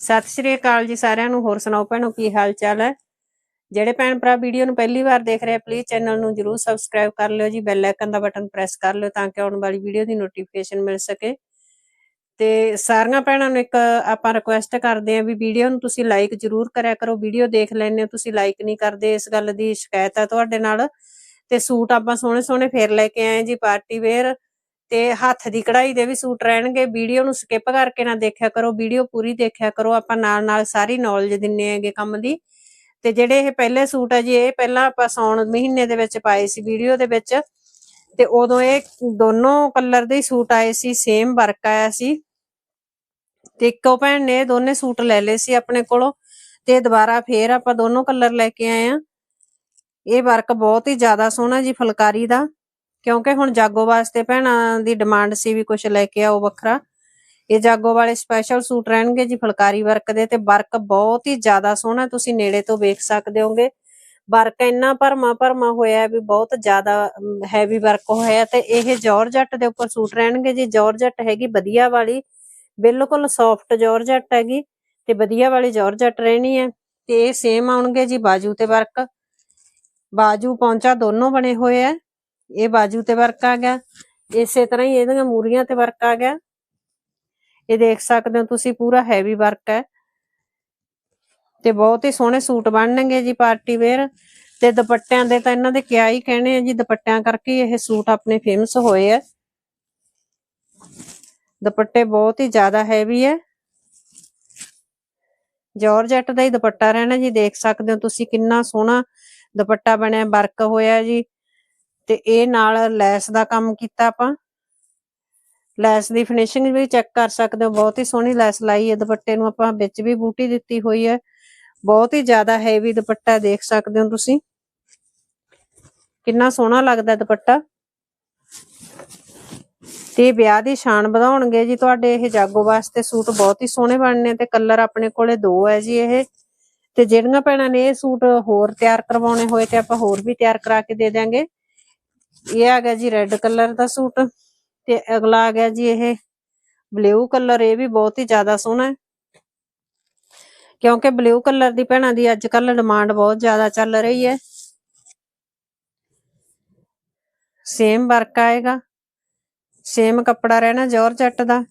ਸਤਿ ਸ਼੍ਰੀ ਅਕਾਲ ਜੀ ਸਾਰਿਆਂ ਨੂੰ, ਹੋਰ ਸੁਣਾਓ ਭੈਣੋ, ਕੀ ਹਾਲ ਚਾਲ ਹੈ? ਜਿਹੜੇ ਭੈਣ ਭਰਾ ਵੀਡੀਓ ਨੂੰ ਪਹਿਲੀ ਵਾਰ ਦੇਖ ਰਹੇ ਪਲੀਜ਼ ਚੈਨਲ ਨੂੰ ਜਰੂਰ ਸਬਸਕ੍ਰਾਈਬ ਕਰ ਲਿਓ ਜੀ ਬੈਲ ਆਈਕਨ ਦਾ ਬਟਨ ਪ੍ਰੈਸ ਕਰ ਲਿਓ ਤਾਂ ਕਿ ਆਉਣ ਵਾਲੀ ਵੀਡੀਓ ਦੀ ਨੋਟੀਫਿਕੇਸ਼ਨ ਮਿਲ ਸਕੇ। ਤੇ ਸਾਰੀਆਂ ਭੈਣਾਂ ਨੂੰ ਇੱਕ ਆਪਾਂ ਰਿਕੁਐਸਟ ਕਰਦੇ ਆਂ ਵੀ ਵੀਡੀਓ ਨੂੰ ਤੁਸੀਂ ਲਾਈਕ ਜਰੂਰ ਕਰਿਆ ਕਰੋ, ਵੀਡੀਓ ਦੇਖ ਲੈਣੇ ਹੋ, ਤੁਸੀਂ ਲਾਈਕ ਨਹੀਂ ਕਰਦੇ, ਇਸ ਗੱਲ ਦੀ ਸ਼ਿਕਾਇਤ ਹੈ ਤੁਹਾਡੇ ਨਾਲ। ਤੇ ਸੂਟ ਆਪਾਂ ਸੋਹਣੇ ਸੋਹਣੇ ਫੇਰ ਲੈ ਕੇ ਆਏ ਜੀ ਪਾਰਟੀ ਵੇਅਰ ਤੇ ਹੱਥ ਦੀ ਕਢਾਈ ਦੇ ਵੀ ਸੂਟ ਰਹਿਣਗੇ। ਵੀਡੀਓ ਨੂੰ ਸਕਿਪ ਕਰਕੇ ਨਾ ਦੇਖਿਆ ਕਰੋ, ਵੀਡੀਓ ਪੂਰੀ ਦੇਖਿਆ ਕਰੋ। ਆਪਾਂ ਨਾਲ ਨਾਲ ਸਾਰੀ ਨੌਲੇਜ ਦਿੰਨੇ ਹੈਗੇ ਕੰਮ ਦੀ। ਤੇ ਜਿਹੜੇ ਇਹ ਪਹਿਲੇ ਸੂਟ ਆ ਜੀ, ਇਹ ਪਹਿਲਾਂ ਆਪਾਂ ਸੌਣ ਮਹੀਨੇ ਦੇ ਵਿੱਚ ਪਾਏ ਸੀ ਵੀਡੀਓ ਦੇ ਵਿੱਚ। ਤੇ ਉਦੋਂ ਇਹ ਦੋਨੋਂ ਕਲਰ ਦੇ ਸੂਟ ਆਏ ਸੀ ਸੇਮ ਵਰਕ ਆਇਆ ਸੀ। ਤੇ ਇੱਕੋ ਭੈਣ ਨੇ ਦੋਨੇ ਸੂਟ ਲੈ ਲਏ ਸੀ ਆਪਣੇ ਕੋਲੋਂ। ਤੇ ਦੁਬਾਰਾ ਫੇਰ ਆਪਾਂ ਦੋਨੋਂ ਕਲਰ ਲੈ ਕੇ ਆਏ ਆ। ਇਹ ਵਰਕ ਬਹੁਤ ਹੀ ਜ਼ਿਆਦਾ ਸੋਹਣਾ ਜੀ ਫੁਲਕਾਰੀ ਦਾ। ਕਿਉਂਕਿ ਹੁਣ ਜਾਗੋ ਵਾਸਤੇ ਭੈਣਾਂ ਦੀ ਡਿਮਾਂਡ ਸੀ ਵੀ ਕੁਝ ਲੈ ਕੇ ਆਓ ਵੱਖਰਾ। ਇਹ ਜਾਗੋ ਵਾਲੇ ਸਪੈਸ਼ਲ ਸੂਟ ਰਹਿਣਗੇ ਜੀ ਫੁਲਕਾਰੀ ਵਰਕ ਦੇ ਤੇ ਵਰਕ ਬਹੁਤ ਹੀ ਜ਼ਿਆਦਾ ਸੋਹਣਾ ਤੁਸੀਂ ਨੇੜੇ ਤੋਂ ਵੇਖ ਸਕਦੇ ਹੋਗੇ। ਵਰਕ ਇੰਨਾ ਭਰਮਾ ਭਰਮਾ ਹੋਇਆ ਵੀ ਬਹੁਤ ਜ਼ਿਆਦਾ ਹੈਵੀ ਵਰਕ ਹੋਇਆ ਤੇ ਇਹ ਜਾਰਜਟ ਦੇ ਉੱਪਰ ਸੂਟ ਰਹਿਣਗੇ ਜੀ। ਜਾਰਜਟ ਹੈਗੀ ਵਧੀਆ ਵਾਲੀ, ਬਿਲਕੁਲ ਸੌਫਟ ਜਾਰਜਟ ਹੈਗੀ ਤੇ ਵਧੀਆ ਵਾਲੀ ਜਾਰਜਟ ਰਹਿਣੀ ਹੈ ਤੇ ਇਹ ਸੇਮ ਆਉਣਗੇ ਜੀ ਬਾਜੂ ਤੇ ਵਰਕ ਬਾਜੂ ਪੌਂਚਾ ਦੋਨੋਂ ਬਣੇ ਹੋਏ ਆ ਇਹ ਬਾਜੂ ਤੇ ਵਰਕ ਆ ਗਿਆ। ਇਸੇ ਤਰ੍ਹਾਂ ਹੀ ਇਹਦੀਆਂ ਮੂਰੀਆਂ ਤੇ ਵਰਕ ਆ ਗਿਆ। ਇਹ ਦੇਖ ਸਕਦੇ ਹੋ ਤੁਸੀਂ, ਪੂਰਾ ਹੈਵੀ ਵਰਕ ਹੈ। ਤੇ ਬਹੁਤ ਹੀ ਸੋਹਣੇ ਸੂਟ ਬਣਨਗੇ ਜੀ ਪਾਰਟੀ ਵੇਅਰ। ਤੇ ਦੁਪੱਟਿਆਂ ਦੇ ਤਾਂ ਇਹਨਾਂ ਦੇ ਕਿਆ ਹੀ ਕਹਿਣੇ ਆ ਜੀ, ਦੁਪੱਟਿਆਂ ਕਰਕੇ ਇਹ ਸੂਟ ਆਪਣੇ ਫੇਮਸ ਹੋਏ ਆ। ਦੁਪੱਟੇ ਬਹੁਤ ਹੀ ਜ਼ਿਆਦਾ ਹੈਵੀ ਹੈ। ਜਾਰਜਟ ਦਾ ਹੀ ਦੁਪੱਟਾ ਰਹਿਣਾ ਜੀ, ਦੇਖ ਸਕਦੇ ਹੋ ਤੁਸੀਂ ਕਿੰਨਾ ਸੋਹਣਾ ਦੁਪੱਟਾ ਬਣਿਆ, ਵਰਕ ਹੋਇਆ ਜੀ। ਤੇ ਇਹ ਨਾਲ ਲੈਸ ਦਾ ਕੰਮ ਕੀਤਾ ਆਪਾਂ। ਲੈਸ ਦੀ ਫਿਨਿਸ਼ਿੰਗ ਵੀ ਚੈੱਕ ਕਰ ਸਕਦੇ ਹੋ। ਬਹੁਤ ਹੀ ਸੋਹਣੀ ਲੈਸ ਲਾਈ ਹੈ। ਦੁਪੱਟੇ ਨੂੰ ਆਪਾਂ ਵਿੱਚ ਵੀ ਬੂਟੀ ਦਿੱਤੀ ਹੋਈ ਹੈ। ਬਹੁਤ ਹੀ ਜ਼ਿਆਦਾ ਹੈਵੀ ਦੁਪੱਟਾ ਦੇਖ ਸਕਦੇ ਹੋ ਤੁਸੀਂ। ਕਿੰਨਾ ਸੋਹਣਾ ਲੱਗਦਾ ਦੁਪੱਟਾ। ਤੇ ਵਿਆਹ ਦੀ ਸ਼ਾਨ ਵਧਾਉਣਗੇ ਜੀ ਤੁਹਾਡੇ। ਇਹ ਜਾਗੋ ਵਾਸਤੇ ਸੂਟ ਬਹੁਤ ਹੀ ਸੋਹਣੇ ਬਣਨੇ ਤੇ ਕਲਰ ਆਪਣੇ ਕੋਲੇ ਦੋ ਹੈ ਜੀ ਇਹ। ਤੇ ਜਿਹੜੀਆਂ ਭੈਣਾਂ ਨੇ ਇਹ ਸੂਟ ਹੋਰ ਤਿਆਰ ਕਰਵਾਉਣੇ ਹੋਏ ਤੇ ਆਪਾਂ ਹੋਰ ਵੀ ਤਿਆਰ ਕਰਾ ਕੇ ਦੇ ਦਿਆਂਗੇ। ਇਹ ਆ ਗਿਆ ਜੀ ਰੈੱਡ ਕਲਰ ਦਾ ਸੂਟ ਤੇ ਅਗਲਾ ਆ ਗਿਆ ਜੀ ਇਹ ਬਲੂ ਕਲਰ ਇਹ ਵੀ ਬਹੁਤ ਹੀ ਜ਼ਿਆਦਾ ਸੋਹਣਾ ਹੈ। ਕਿਉਂਕਿ ਬਲੂ ਕਲਰ ਦੀ ਭੈਣਾਂ ਦੀ ਅੱਜ ਕੱਲ ਡਿਮਾਂਡ ਬਹੁਤ ਜ਼ਿਆਦਾ ਚੱਲ ਰਹੀ ਹੈ। ਸੇਮ ਵਰਕ ਆਏਗਾ। ਸੇਮ ਕੱਪੜਾ ਰਹਿਣਾ ਜਾਰਜਟ ਦਾ।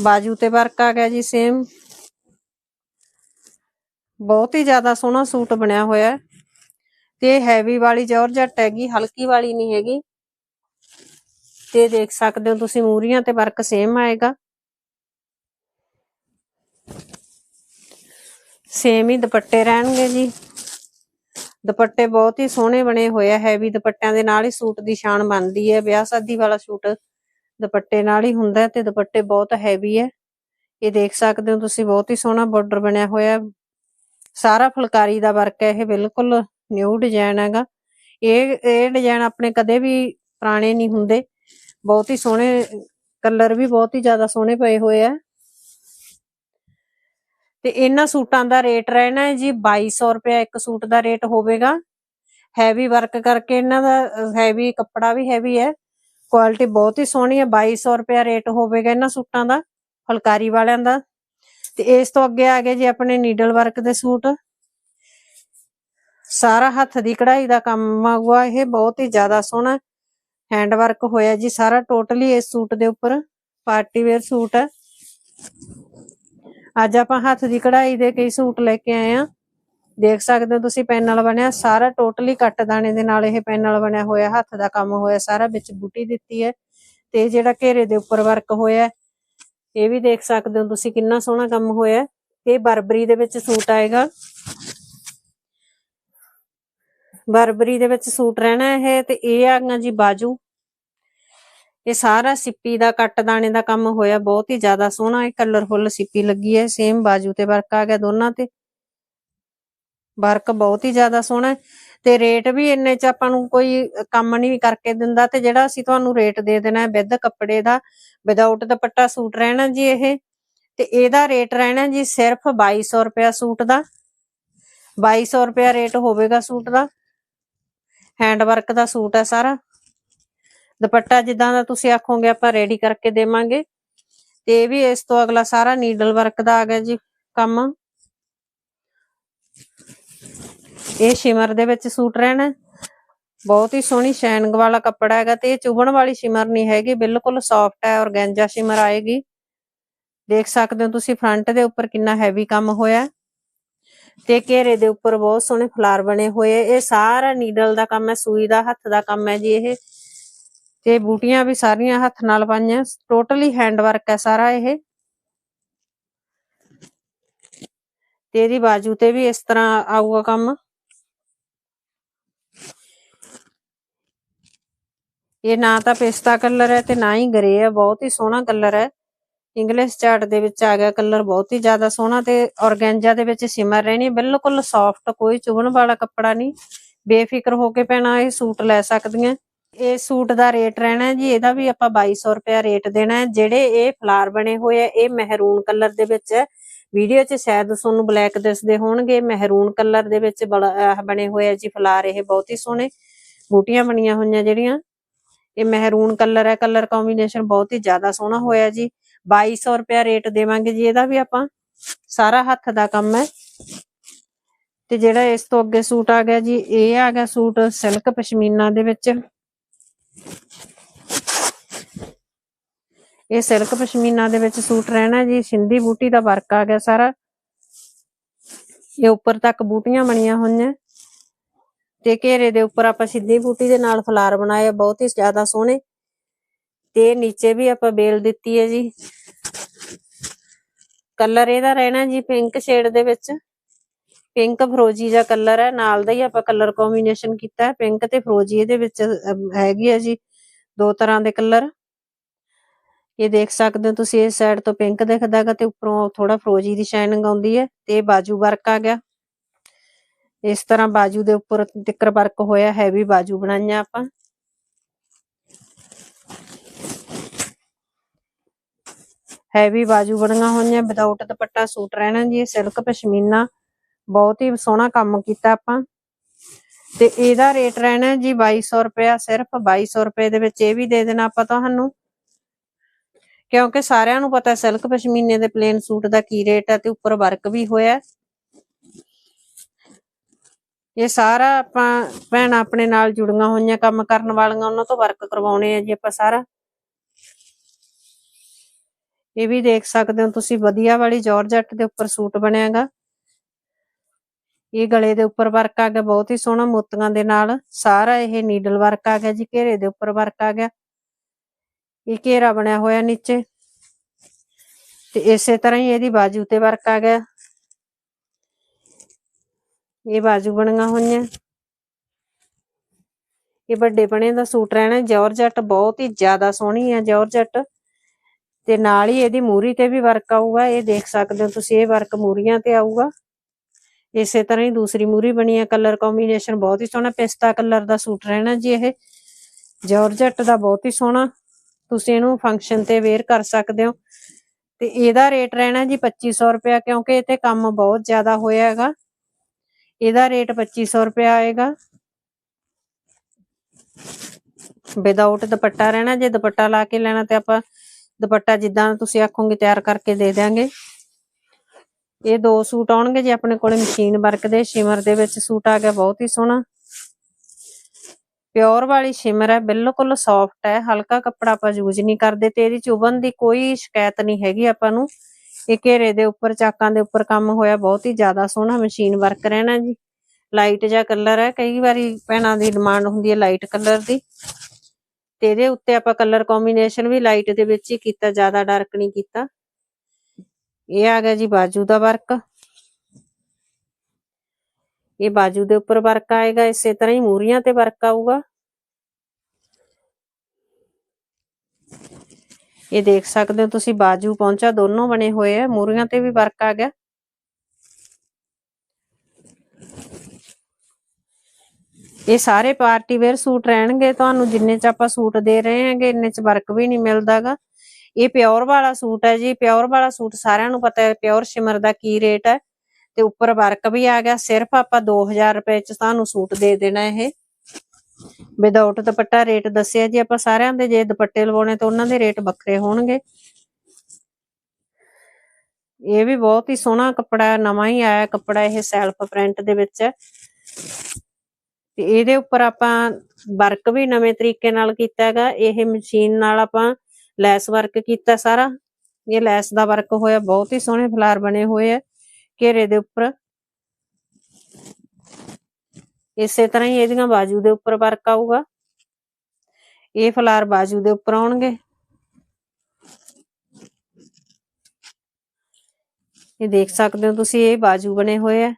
ਬਾਜੂ ਤੇ ਵਰਕ ਆ ਗਿਆ ਜੀ ਸੇਮ ਬਹੁਤ ਹੀ ਜ਼ਿਆਦਾ ਸੋਹਣਾ ਸੂਟ ਬਣਿਆ ਹੋਇਆ ਹੈ। ਤੇ ਹੈਵੀ ਵਾਲੀ ਜਾਰਜਟ ਹੈਗੀ, ਹਲਕੀ ਵਾਲੀ ਨਹੀਂ ਹੈਗੀ। ਤੇ ਦੇਖ ਸਕਦੇ ਹੋ ਤੁਸੀਂ ਮੂਰੀਆਂ ਤੇ ਵਰਕ ਸੇਮ ਆਏਗਾ। ਸੇਮ ਹੀ ਦੁਪੱਟੇ ਰਹਿਣਗੇ ਜੀ। ਦੁਪੱਟੇ ਬਹੁਤ ਹੀ ਸੋਹਣੇ ਬਣੇ ਹੋਏ ਆ ਹੈਵੀ ਦੁਪੱਟਿਆਂ ਦੇ ਨਾਲ ਹੀ ਸੂਟ ਦੀ ਸ਼ਾਨ ਬਣਦੀ ਹੈ। ਵਿਆਹ ਸ਼ਾਦੀ ਵਾਲਾ ਸੂਟ ਦੁਪੱਟੇ ਨਾਲ ਹੀ ਹੁੰਦਾ ਤੇ ਦੁਪੱਟੇ ਬਹੁਤ ਹੈਵੀ ਹੈ। ਇਹ ਦੇਖ ਸਕਦੇ ਹੋ ਤੁਸੀਂ, ਬਹੁਤ ਹੀ ਸੋਹਣਾ ਬਾਰਡਰ ਬਣਿਆ ਹੋਇਆ ਸਾਰਾ ਫੁਲਕਾਰੀ ਦਾ ਵਰਕ ਹੈ ਇਹ, ਬਿਲਕੁਲ। ਨਿਊ ਡਿਜ਼ਾਈਨ ਹੈਗਾ। ਇਹ ਇਹ ਡਿਜ਼ਾਈਨ ਆਪਣੇ ਕਦੇ ਵੀ ਪੁਰਾਣੇ ਨਹੀਂ ਹੁੰਦੇ। ਬਹੁਤ ਹੀ ਸੋਹਣੇ ਕਲਰ ਵੀ ਬਹੁਤ ਹੀ ਜ਼ਿਆਦਾ ਸੋਹਣੇ ਪਏ ਹੋਏ ਆ। ਤੇ ਇਹਨਾਂ ਸੂਟਾਂ ਦਾ ਰੇਟ ਰਹਿਣਾ ਹੈ ਜੀ 2200 ਰੁਪਏ ਇੱਕ ਸੂਟ ਦਾ ਰੇਟ ਹੋਵੇਗਾ। ਹੈਵੀ ਵਰਕ ਕਰਕੇ ਇਹਨਾਂ ਦਾ ਹੈਵੀ ਕੱਪੜਾ ਵੀ ਹੈਵੀ ਹੈ। ਕੁਆਲਿਟੀ ਬਹੁਤ ਹੀ ਸੋਹਣੀ ਹੈ 2200 ਰੁਪਏ ਰੇਟ ਹੋਵੇਗਾ ਇਹਨਾਂ ਸੂਟਾਂ ਦਾ, ਫੁਲਕਾਰੀ ਵਾਲਿਆਂ ਦਾ। ਤੇ ਇਸ ਤੋਂ ਅੱਗੇ ਆ ਗਏ ਜੀ ਆਪਣੇ ਨੀਡਲ ਵਰਕ ਦੇ ਸੂਟ। ਸਾਰਾ ਹੱਥ ਦੀ ਕਢਾਈ ਦਾ ਕੰਮ ਆਊਗਾ ਇਹ ਬਹੁਤ ਹੀ ਜ਼ਿਆਦਾ ਸੋਹਣਾ ਹੈਂਡ ਵਰਕ ਹੋਇਆ ਜੀ ਸਾਰਾ। ਟੋਟਲੀ ਇਸ ਸੂਟ ਦੇ ਉੱਪਰ ਪਾਰਟੀ ਵੇਅਰ ਸੂਟ ਹੈ ਅੱਜ ਆਪਾਂ ਹੱਥ ਦੀ ਕਢਾਈ ਦੇ ਕਈ ਸੂਟ ਲੈ ਕੇ ਆਏ ਆ ਦੇਖ ਸਕਦੇ ਹੋ ਤੁਸੀਂ ਪੈਨਲ ਬਣਿਆ ਸਾਰਾ ਟੋਟਲੀ ਕੱਟ ਦਾਣੇ ਦੇ ਨਾਲ ਇਹ ਪੈਨਲ ਬਣਿਆ ਹੋਇਆ। ਹੱਥ ਦਾ ਕੰਮ ਹੋਇਆ ਸਾਰਾ, ਵਿੱਚ ਬੂਟੀ ਦਿੱਤੀ ਹੈ ਤੇ ਜਿਹੜਾ ਘੇਰੇ ਦੇ ਉੱਪਰ ਵਰਕ ਹੋਇਆ, ਇਹ ਵੀ ਦੇਖ ਸਕਦੇ ਹੋ ਤੁਸੀਂ ਕਿੰਨਾ ਸੋਹਣਾ ਕੰਮ ਹੋਇਆ। ਇਹ ਬਰਬਰੀ ਦੇ ਵਿੱਚ ਸੂਟ ਆਏਗਾ। ਬਰਬਰੀ ਦੇ ਵਿੱਚ ਸੂਟ ਰਹਿਣਾ ਇਹ, ਤੇ ਇਹ ਆਗਾ ਜੀ ਬਾਜੂ। ਇਹ ਸਾਰਾ ਸਿੱਪੀ ਦਾ, ਕੱਟ ਦਾਣੇ ਦਾ ਕੰਮ ਹੋਇਆ, ਬਹੁਤ ਹੀ ਜ਼ਿਆਦਾ ਸੋਹਣਾ ਇਹ ਕਲਰਫੁੱਲ ਸਿੱਪੀ ਲੱਗੀ ਹੈ ਸੇਮ ਬਾਜੂ ਤੇ ਵਰਕ ਆ ਗਿਆ ਦੋਨਾਂ ਤੇ। ਵਰਕ ਬਹੁਤ ਹੀ ਜ਼ਿਆਦਾ ਸੋਹਣਾ ਤੇ ਰੇਟ ਵੀ ਇੰਨੇ ਚ ਆਪਾਂ ਨੂੰ ਕੋਈ ਕੰਮ ਨਹੀਂ ਕਰਕੇ ਦਿੰਦਾ, ਤੇ ਜਿਹੜਾ ਅਸੀਂ ਤੁਹਾਨੂੰ ਰੇਟ ਦੇ ਦੇਣਾ ਹੈ ਵਿਦ ਕੱਪੜੇ ਦਾ ਵਿਦਆਊਟ ਦੁਪੱਟਾ ਸੂਟ ਰਹਿਣਾ ਜੀ ਇਹ। ਤੇ ਇਹਦਾ ਰੇਟ ਰਹਿਣਾ ਜੀ ਸਿਰਫ 2200 ਰੁਪਿਆ ਸੂਟ ਦਾ। 2200 ਰੁਪਿਆ ਰੇਟ ਹੋਵੇਗਾ ਸੂਟ ਦਾ। ਹੈਂਡ ਵਰਕ ਦਾ ਸੂਟ ਹੈ ਸਾਰਾ। ਦੁਪੱਟਾ ਜਿੱਦਾਂ ਦਾ ਤੁਸੀਂ ਆਖੋਗੇ ਆਪਾਂ ਰੈਡੀ ਕਰਕੇ ਦੇਵਾਂਗੇ। ਤੇ ਇਹ ਵੀ ਇਸ ਤੋਂ ਅਗਲਾ ਸਾਰਾ ਨੀਡਲ ਵਰਕ ਦਾ ਆ ਗਿਆ ਜੀ ਕੰਮ। ਇਹ ਸ਼ਿਮਰ ਦੇ ਵਿੱਚ ਸੂਟ ਰਹਿਣਾ। ਬਹੁਤ ਹੀ ਸੋਹਣੀ ਸ਼ਾਈਨਿੰਗ ਵਾਲਾ ਕੱਪੜਾ ਹੈਗਾ ਤੇ ਇਹ ਚੁਭਣ ਵਾਲੀ ਸ਼ਿਮਰ ਨਹੀਂ ਹੈਗੀ, ਬਿਲਕੁਲ ਸੌਫਟ ਹੈ ਔਰਗੈਂਜਾ ਸ਼ਿਮਰ ਆਏਗੀ। ਦੇਖ ਸਕਦੇ ਹੋ ਤੁਸੀਂ ਫਰੰਟ ਦੇ ਉੱਪਰ ਕਿੰਨਾ ਹੈਵੀ ਕੰਮ ਹੋਇਆ। ਤੇ ਘੇਰੇ ਦੇ ਉੱਪਰ ਬਹੁਤ ਸੋਹਣੇ ਫਲਾਰ ਬਣੇ ਹੋਏ ਇਹ ਸਾਰਾ ਨੀਡਲ ਦਾ ਕੰਮ ਹੈ, ਸੂਈ ਦਾ, ਹੱਥ ਦਾ ਕੰਮ ਹੈ ਜੀ ਇਹ। ਤੇ ਬੂਟੀਆਂ ਵੀ ਸਾਰੀਆਂ ਹੱਥ ਨਾਲ ਪਾਈਆਂ। ਟੋਟਲੀ ਹੈਂਡ ਵਰਕ ਹੈ ਸਾਰਾ ਇਹ। ਤੇ ਇਹਦੀ ਬਾਜੂ ਤੇ ਵੀ ਇਸ ਤਰ੍ਹਾਂ ਆਊਗਾ ਕੰਮ। ਇਹ ਨਾ ਤਾਂ ਪਿਸਤਾ ਕਲਰ ਹੈ ਤੇ ਨਾ ਹੀ ਗਰੇ ਹੈ, ਬਹੁਤ ਹੀ ਸੋਹਣਾ ਕਲਰ ਹੈ। ਇੰਗਲਿਸ਼ ਚਾਰਟ ਦੇ ਵਿੱਚ ਆ ਗਿਆ ਕਲਰ ਬਹੁਤ ਹੀ ਜ਼ਿਆਦਾ ਸੋਹਣਾ ਤੇ ਔਰਗੈਂਜਾ ਦੇ ਵਿੱਚ ਸਿਮਰ ਰਹਿਣੀ, ਬਿਲਕੁਲ ਸੌਫਟ ਕੋਈ ਚੁਭਣ ਵਾਲਾ ਕੱਪੜਾ ਨਹੀਂ। ਬੇਫਿਕਰ ਹੋ ਕੇ ਪੈਣਾ, ਇਹ ਸੂਟ ਲੈ ਸਕਦੀਆਂ। ਇਹ ਸੂਟ ਦਾ ਰੇਟ ਰਹਿਣਾ ਜੀ, ਇਹਦਾ ਵੀ ਆਪਾਂ 2200 ਰੁਪਿਆ ਰੇਟ ਦੇਣਾ ਹੈ। ਜਿਹੜੇ ਇਹ ਫਲਾਰ ਬਣੇ ਹੋਏ ਆ, ਇਹ ਮਹਿਰੂਨ ਕਲਰ ਦੇ ਵਿੱਚ ਹੈ। ਵੀਡੀਓ 'ਚ ਸ਼ਾਇਦ ਤੁਹਾਨੂੰ ਬਲੈਕ ਦਿਸਦੇ ਹੋਣਗੇ। ਮਹਿਰੂਨ ਕਲਰ ਦੇ ਵਿੱਚ ਬੜਾ- ਬਣੇ ਹੋਏ ਆ ਜੀ ਫਲਾਰ ਇਹ ਬਹੁਤ ਹੀ ਸੋਹਣੇ। ਬੂਟੀਆਂ ਬਣੀਆਂ ਹੋਈਆਂ ਜਿਹੜੀਆਂ। ਇਹ ਮਹਿਰੂਨ ਕਲਰ ਹੈ ਕਲਰ ਕੰਬੀਨੇਸ਼ਨ ਬਹੁਤ ਹੀ ਜ਼ਿਆਦਾ ਸੋਹਣਾ ਹੋਇਆ ਜੀ। 2200 ਰੁਪਿਆ ਰੇਟ ਦੇਵਾਂਗੇ ਜੀ, ਇਹਦਾ ਵੀ ਆਪਾਂ। ਸਾਰਾ ਹੱਥ ਦਾ ਕੰਮ ਹੈ। ਤੇ ਜਿਹੜਾ ਇਸ ਤੋਂ ਅੱਗੇ ਸੂਟ ਆ ਗਿਆ ਜੀ, ਇਹ ਆ ਗਿਆ ਸੂਟ ਸਿਲਕ ਪਸ਼ਮੀਨਾ ਦੇ ਵਿੱਚ। ਇਹ ਸਿਲਕ ਪਸ਼ਮੀਨਾ ਦੇ ਵਿੱਚ ਸੂਟ ਰਹਿਣਾ ਜੀ, ਸਿੰਧੀ ਬੂਟੀ ਦਾ ਵਰਕ ਆ ਗਿਆ ਸਾਰਾ। ਇਹ ਉੱਪਰ ਤੱਕ ਬੂਟੀਆਂ ਬਣੀਆਂ ਹੋਈਆਂ। ਤੇ ਘੇਰੇ ਦੇ ਉੱਪਰ ਆਪਾਂ ਸਿੱਧੀ ਬੂਟੀ ਦੇ ਨਾਲ ਫਲਾਰ ਬਣਾਏ ਬਹੁਤ ਹੀ ਜ਼ਿਆਦਾ ਸੋਹਣੇ। ਤੇ ਨੀਚੇ ਵੀ ਆਪਾਂ ਬੇਲ ਦਿੱਤੀ ਹੈ ਜੀ। ਕਲਰ ਇਹਦਾ ਰਹਿਣਾ ਜੀ ਪਿੰਕ ਸ਼ੇਡ ਦੇ ਵਿੱਚ। ਪਿੰਕ ਫਰੋਜੀ ਦਾ ਕਲਰ ਹੈ, ਨਾਲ ਦਾ ਹੀ ਆਪਾਂ ਕਲਰ ਕੰਬੀਨੇਸ਼ਨ ਕੀਤਾ ਹੈ। ਪਿੰਕ ਤੇ ਫਰੋਜੀ ਇਹਦੇ ਵਿੱਚ ਹੈਗੀ ਹੈ ਜੀ ਦੋ ਤਰ੍ਹਾਂ ਦੇ ਕਲਰ। ਇਹ ਦੇਖ ਸਕਦੇ ਹੋ ਤੁਸੀਂ ਇਸ ਸਾਈਡ ਤੋਂ ਪਿੰਕ ਦਿਖਦਾ ਹੈਗਾ ਤੇ ਉੱਪਰੋਂ ਥੋੜਾ ਫਰੋਜੀ ਦੀ ਸ਼ਾਈਨਿੰਗ ਆਉਂਦੀ ਹੈ ਤੇ ਬਾਜੂ ਵਰਕ ਆ ਗਿਆ। ਇਸ ਤਰ੍ਹਾਂ ਬਾਜੂ ਦੇ ਉੱਪਰ ਤਿੱਕਰ ਵਰਕ ਹੋਇਆ ਹੈਵੀ ਬਾਜੂ ਬਣਾਈਆਂ ਆਪਾਂ। ਹੈਵੀ ਬਾਜੂ ਬਣੀਆਂ ਹੋਈਆਂ ਵਿਦਆਊਟ ਦੁਪੱਟਾ ਸੂਟ ਰਹਿਣਾ ਜੀ ਇਹ ਸਿਲਕ ਪਸ਼ਮੀਨਾ, ਬਹੁਤ ਹੀ ਸੋਹਣਾ ਕੰਮ ਕੀਤਾ ਆਪਾਂ। ਤੇ ਇਹਦਾ ਰੇਟ ਰਹਿਣਾ ਜੀ 2200 ਰੁਪਇਆ, ਸਿਰਫ 2200 ਰੁਪਏ ਦੇ ਵਿੱਚ ਇਹ ਵੀ ਦੇ ਦੇਣਾ ਆਪਾਂ ਤੁਹਾਨੂੰ। ਕਿਉਂਕਿ ਸਾਰਿਆਂ ਨੂੰ ਪਤਾ ਸਿਲਕ ਪਸ਼ਮੀਨੇ ਦੇ ਪਲੇਨ ਸੂਟ ਦਾ ਕੀ ਰੇਟ ਹੈ ਤੇ ਉੱਪਰ ਵਰਕ ਵੀ ਹੋਇਆ। ਇਹ ਸਾਰਾ ਆਪਾਂ ਭੈਣਾਂ ਆਪਣੇ ਨਾਲ ਜੁੜੀਆਂ ਹੋਈਆਂ ਕੰਮ ਕਰਨ ਵਾਲੀਆਂ, ਉਹਨਾਂ ਤੋਂ ਵਰਕ ਕਰਵਾਉਣੇ ਆ ਜੀ ਆਪਾਂ ਸਾਰਾ। ਇਹ ਵੀ ਦੇਖ ਸਕਦੇ ਹੋ ਤੁਸੀਂ, ਵਧੀਆ ਵਾਲੀ ਜਾਰਜਟ ਦੇ ਉੱਪਰ ਸੂਟ ਬਣਿਆਗਾ। ਇਹ ਗਲੇ ਦੇ ਉੱਪਰ ਵਰਕ ਆ ਗਿਆ, ਬਹੁਤ ਹੀ ਸੋਹਣਾ ਮੋਤੀਆਂ ਦੇ ਨਾਲ। ਸਾਰਾ ਇਹ ਨੀਡਲ ਵਰਕ ਆ ਗਿਆ ਜੀ, ਘੇਰੇ ਦੇ ਉੱਪਰ ਵਰਕ ਆ ਗਿਆ। ਇਹ ਘੇਰਾ ਬਣਿਆ ਹੋਇਆ ਨੀਚੇ। ਤੇ ਇਸੇ ਤਰ੍ਹਾਂ ਹੀ ਇਹਦੀ ਬਾਜੂ ਤੇ ਵਰਕ ਆ ਗਿਆ। ਇਹ ਬਾਜੂ ਬਣੀਆਂ ਹੋਈਆਂ। ਇਹ ਵੱਡੇ ਬਣੇ ਦਾ ਸੂਟ ਰਹਿਣਾ ਜਾਰਜਟ ਬਹੁਤ ਹੀ ਜ਼ਿਆਦਾ ਸੋਹਣੀ ਹੈ ਜਾਰਜਟ ਤੇ ਨਾਲ ਹੀ ਇਹਦੀ ਮੂਰੀ ਤੇ ਵੀ ਵਰਕ ਆਊਗਾ, ਇਹ ਦੇਖ ਸਕਦੇ ਹੋ ਤੁਸੀਂ, ਇਹ ਵਰਕ ਮੂਰੀਆਂ ਤੇ ਆਊਗਾ। ਇਸੇ ਤਰ੍ਹਾਂ ਹੀ ਦੂਸਰੀ ਮੂਰੀ ਬਣੀ ਹੈ ਕਲਰ ਕੰਬੀਨੇਸ਼ਨ ਬਹੁਤ ਹੀ ਸੋਹਣਾ, ਪਿਸਤਾ ਕਲਰ ਦਾ ਸੂਟ ਰਹਿਣਾ ਜੀ ਇਹ। ਜਾਰਜਟ ਦਾ ਬਹੁਤ ਹੀ ਸੋਹਣਾ, ਤੁਸੀਂ ਇਹਨੂੰ ਫੰਕਸ਼ਨ ਤੇ ਵੇਅਰ ਕਰ ਸਕਦੇ ਹੋ। ਤੇ ਇਹਦਾ ਰੇਟ ਰਹਿਣਾ ਜੀ 2500 ਰੁਪਇਆ, ਕਿਉਂਕਿ ਇਹ ਤੇ ਕੰਮ ਬਹੁਤ ਜ਼ਿਆਦਾ ਹੋਇਆ ਹੈਗਾ। ਇਹਦਾ ਰੇਟ 2500 ਰੁਪਇਆ ਆਏਗਾ। ਵਿਦਆਊਟ ਦੁਪੱਟਾ ਰਹਿਣਾ, ਜੇ ਦੁਪੱਟਾ ਲਾ ਕੇ ਲੈਣਾ ਤੇ ਆਪਾਂ ਦੁਪੱਟਾ ਜਿੱਦਾਂ ਤੁਸੀਂ ਆਖੋਗੇ ਤਿਆਰ ਕਰਕੇ ਦੇ ਦਿਆਂਗੇ। ਇਹ ਦੋ ਸੂਟ ਆਉਣਗੇ ਜੇ ਆਪਣੇ ਕੋਲੇ ਮਸ਼ੀਨ ਵਰਕ ਦੇ ਸ਼ਿਮਰ ਦੇ ਵਿੱਚ ਸੂਟ ਆ ਗਿਆ, ਬਹੁਤ ਹੀ ਸੋਹਣਾ। ਪਿਓਰ ਵਾਲੀ ਸ਼ਿਮਰ ਹੈ, ਬਿਲਕੁਲ ਸੌਫਟ ਹੈ, ਹਲਕਾ ਕੱਪੜਾ ਆਪਾਂ ਯੂਜ਼ ਨਹੀਂ ਕਰਦੇ। ਤੇ ਇਹਦੀ ਚੁਬਨ ਦੀ ਕੋਈ ਸ਼ਿਕਾਇਤ ਨਹੀਂ ਹੈਗੀ ਆਪਾਂ ਨੂੰ। ਇਹ ਘੇਰੇ ਦੇ ਉੱਪਰ, ਚਾਕਾਂ ਦੇ ਉੱਪਰ ਕੰਮ ਹੋਇਆ, ਬਹੁਤ ਹੀ ਜ਼ਿਆਦਾ ਸੋਹਣਾ ਮਸ਼ੀਨ ਵਰਕ ਰਹਿਣਾ ਜੀ। ਲਾਈਟ ਜਿਹਾ ਕਲਰ ਹੈ, ਕਈ ਵਾਰੀ ਭੈਣਾਂ ਦੀ ਡਿਮਾਂਡ ਹੁੰਦੀ ਹੈ ਲਾਈਟ ਕਲਰ ਦੀ। ਤੇ ਇਹਦੇ ਉੱਤੇ ਆਪਾਂ ਕਲਰ ਕੰਬੀਨੇਸ਼ਨ ਵੀ ਲਾਈਟ ਦੇ ਵਿੱਚ ਹੀ ਕੀਤਾ, ਜ਼ਿਆਦਾ ਡਾਰਕ ਨਹੀਂ ਕੀਤਾ। ਇਹ ਆ ਗਿਆ ਜੀ ਬਾਜੂ ਦਾ ਵਰਕ ਇਹ ਬਾਜੂ ਦੇ ਉੱਪਰ ਵਰਕ ਆਏਗਾ, ਇਸੇ ਤਰ੍ਹਾਂ ਹੀ ਮੂਰੀਆਂ ਤੇ ਵਰਕ ਆਊਗਾ। ਇਹ ਦੇਖ ਸਕਦੇ ਹੋ ਤੁਸੀਂ, ਬਾਜੂ ਪਹੁੰਚਾ ਦੋਨੋਂ ਬਣੇ ਹੋਏ ਆ ਮੂਰੀਆਂ ਤੇ ਵੀ ਵਰਕ ਆ ਗਿਆ। ਇਹ ਸਾਰੇ ਪਾਰਟੀ ਵੇਅਰ ਸੂਟ ਰਹਿਣਗੇ, ਤੁਹਾਨੂੰ ਜਿੰਨੇ ਚ ਆਪਾਂ ਸੂਟ ਦੇ ਰਹੇ ਹਾਂਗੇ, ਇੰਨੇ ਚ ਵਰਕ ਵੀ ਨਹੀਂ ਮਿਲਦਾਗਾ। ਇਹ ਪਿਓਰ ਵਾਲਾ ਸੂਟ ਹੈ ਜੀ, ਪਿਓਰ ਵਾਲਾ ਸੂਟ ਸਾਰਿਆਂ ਨੂੰ ਪਤਾ ਹੈ, ਪਿਓਰ ਸ਼ਿਮਰ ਦਾ ਕੀ ਰੇਟ ਹੈ। ਤੇ ਉੱਪਰ ਵਰਕ ਵੀ ਆ ਗਿਆ, ਸਿਰਫ ਆਪਾਂ 2000 ਰੁਪਏ ਚ ਤੁਹਾਨੂੰ ਸੂਟ ਦੇ ਦੇਣਾ ਇਹ। ਵਿਦਆਊਟ ਦੁਪੱਟਾ ਰੇਟ ਦੱਸਿਆ ਜੀ ਆਪਾਂ ਸਾਰਿਆਂ ਦੇ, ਜੇ ਦੁਪੱਟੇ ਲਵਾਉਣੇ ਤਾਂ ਉਹਨਾਂ ਦੇ ਰੇਟ ਵੱਖਰੇ ਹੋਣਗੇ। ਇਹ ਵੀ ਬਹੁਤ ਹੀ ਸੋਹਣਾ ਕੱਪੜਾ, ਨਵਾਂ ਹੀ ਆਇਆ ਕੱਪੜਾ ਇਹ ਸੈਲਫ ਪ੍ਰਿੰਟ ਦੇ ਵਿੱਚ। ਹੈ ਤੇ ਇਹਦੇ ਉੱਪਰ ਆਪਾਂ ਵਰਕ ਵੀ ਨਵੇਂ ਤਰੀਕੇ ਨਾਲ ਕੀਤਾ ਹੈਗਾ। ਇਹ ਮਸ਼ੀਨ ਨਾਲ ਆਪਾਂ ਲੈਸ ਵਰਕ ਕੀਤਾ ਸਾਰਾ। ਇਹ ਲੈਸ ਦਾ ਵਰਕ ਹੋਇਆ, ਬਹੁਤ ਹੀ ਸੋਹਣੇ ਫਲਾਰ ਬਣੇ ਹੋਏ ਆ ਘੇਰੇ ਦੇ ਉੱਪਰ। ਇਸੇ ਤਰ੍ਹਾਂ ਹੀ ਇਹਦੀਆਂ ਬਾਜੂ ਦੇ ਉੱਪਰ ਵਰਕ ਆਊਗਾ। ਇਹ ਫਲਾਰ ਬਾਜੂ ਦੇ ਉੱਪਰ ਆਉਣਗੇ। ਇਹ ਦੇਖ ਸਕਦੇ ਹੋ ਤੁਸੀਂ, ਇਹ ਬਾਜੂ ਬਣੇ ਹੋਏ ਆ।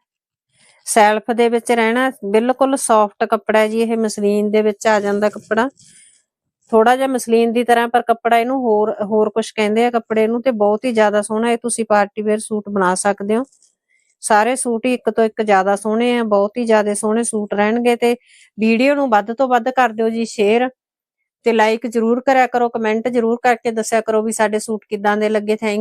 ਸੈਲਫ ਦੇ ਵਿੱਚ ਰਹਿਣਾ, ਬਿਲਕੁਲ ਸੌਫਟ ਕੱਪੜਾ ਜੀ, ਇਹ ਮਸਲੀਨ ਦੇ ਵਿੱਚ ਆ ਜਾਂਦਾ ਕੱਪੜਾ। ਥੋੜਾ ਜਿਹਾ ਮਸਲੀਨ ਦੀ ਤਰ੍ਹਾਂ, ਪਰ ਕੱਪੜਾ ਇਹਨੂੰ ਹੋਰ ਹੋਰ ਕੁਝ ਕਹਿੰਦੇ ਆ ਕੱਪੜੇ ਨੂੰ ਤੇ ਬਹੁਤ ਹੀ ਜ਼ਿਆਦਾ ਸੋਹਣਾ ਇਹ ਤੁਸੀਂ ਪਾਰਟੀ ਵੇਅਰ ਸੂਟ ਬਣਾ ਸਕਦੇ ਹੋ। ਸਾਰੇ ਸੂਟ ਹੀ ਇੱਕ ਤੋਂ ਇੱਕ ਜ਼ਿਆਦਾ ਸੋਹਣੇ ਆ, ਬਹੁਤ ਹੀ ਜ਼ਿਆਦਾ ਸੋਹਣੇ ਸੂਟ ਰਹਿਣਗੇ ਤੇ ਵੀਡੀਓ ਨੂੰ ਵੱਧ ਤੋਂ ਵੱਧ ਕਰ ਦਿਓ ਜੀ ਸ਼ੇਅਰ ਤੇ ਲਾਈਕ ਜਰੂਰ ਕਰਿਆ ਕਰੋ ਕਮੈਂਟ ਜਰੂਰ ਕਰਕੇ ਦੱਸਿਆ ਕਰੋ ਵੀ ਸਾਡੇ ਸੂਟ ਕਿੱਦਾਂ ਦੇ ਲੱਗੇ ਥੈਂਕ